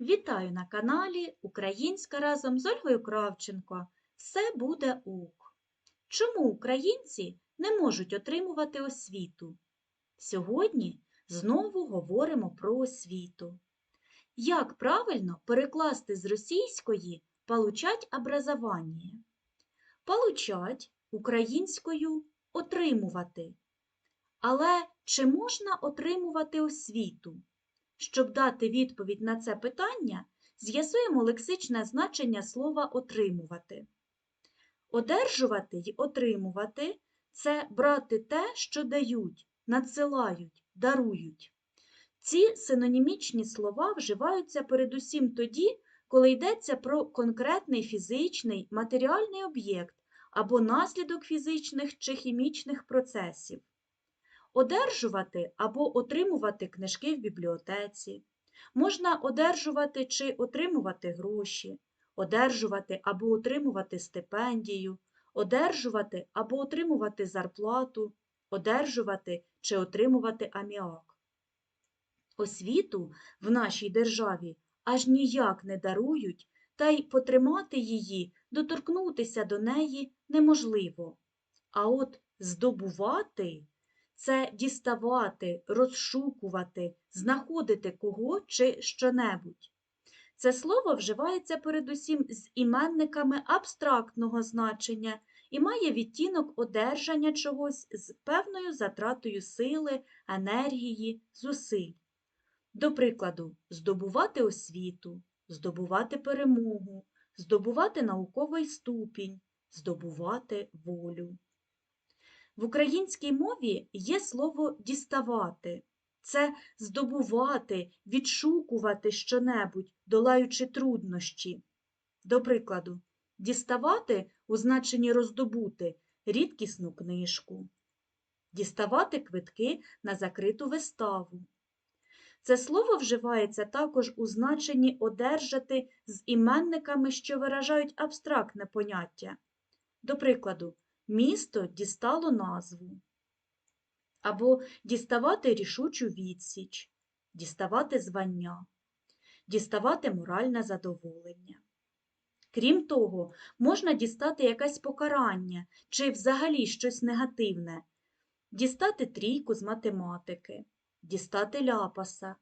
Вітаю на каналі Українська разом з Ольгою Кравченко. Все буде ок. Чому українці не можуть отримувати освіту? Сьогодні знову говоримо про освіту. Як правильно перекласти з російської получать образование? Получать українською отримувати. Але чи можна отримувати освіту? Щоб дати відповідь на це питання, з'ясуємо лексичне значення слова отримувати. Одержувати й отримувати це брати те, що дають, надсилають, дарують. Ці синонімічні слова вживаються передусім тоді, коли йдеться про конкретний фізичний матеріальний об'єкт або наслідок фізичних чи хімічних процесів. Одержувати або отримувати книжки в бібліотеці, можна одержувати чи отримувати гроші, одержувати або отримувати стипендію, одержувати або отримувати зарплату, одержувати чи отримувати аміак. Освіту в нашій державі аж ніяк не дарують, та й потримати її, доторкнутися до неї неможливо. А от здобувати це діставати, розшукувати, знаходити кого чи щонебудь. Це слово вживається передусім з іменниками абстрактного значення і має відтінок одержання чогось з певною затратою сили, енергії, зусиль. До прикладу, здобувати освіту, здобувати перемогу, здобувати науковий ступінь, здобувати волю. В українській мові є слово діставати. Це здобувати, відшукувати щонебудь, долаючи труднощі. До прикладу, діставати у значенні роздобути рідкісну книжку, діставати квитки на закриту виставу. Це слово вживається також у значенні одержати з іменниками, що виражають абстрактне поняття. До прикладу, місто дістало назву. Або діставати рішучу відсіч, діставати звання, діставати моральне задоволення. Крім того, можна дістати якесь покарання чи взагалі щось негативне, дістати трійку з математики, дістати ляпаса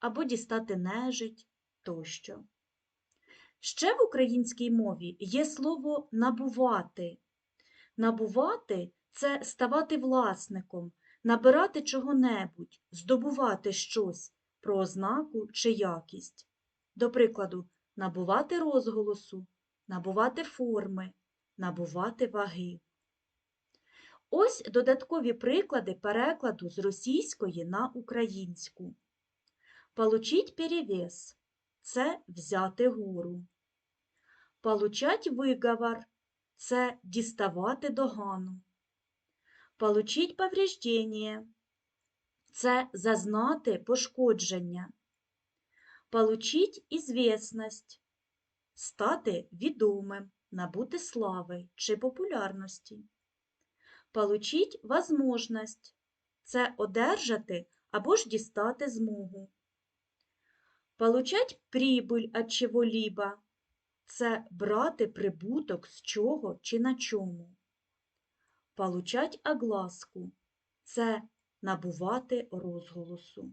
або дістати нежить тощо. Ще в українській мові є слово набувати. Набувати це ставати власником, набирати чого-небудь, здобувати щось про ознаку чи якість. До прикладу, набувати розголосу, набувати форми, набувати ваги. Ось додаткові приклади перекладу з російської на українську. Получить перевес – це взяти гору. Получать виговор – це діставати догану. Получить повреждення – це зазнати пошкодження. Получить ізвісність – стати відомим, набути слави чи популярності. Получить возможность – це одержати або ж дістати змогу. Получать прибыль от чего-либо – це брати прибуток з чого чи на чому. Получать огласку – це набувати розголосу.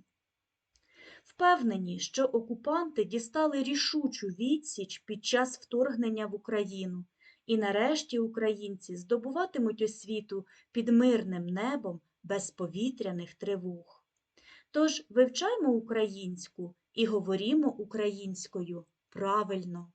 Впевнені, що окупанти дістали рішучу відсіч під час вторгнення в Україну, і нарешті українці здобуватимуть освіту під мирним небом без повітряних тривог. Тож вивчаймо українську і говорімо українською правильно.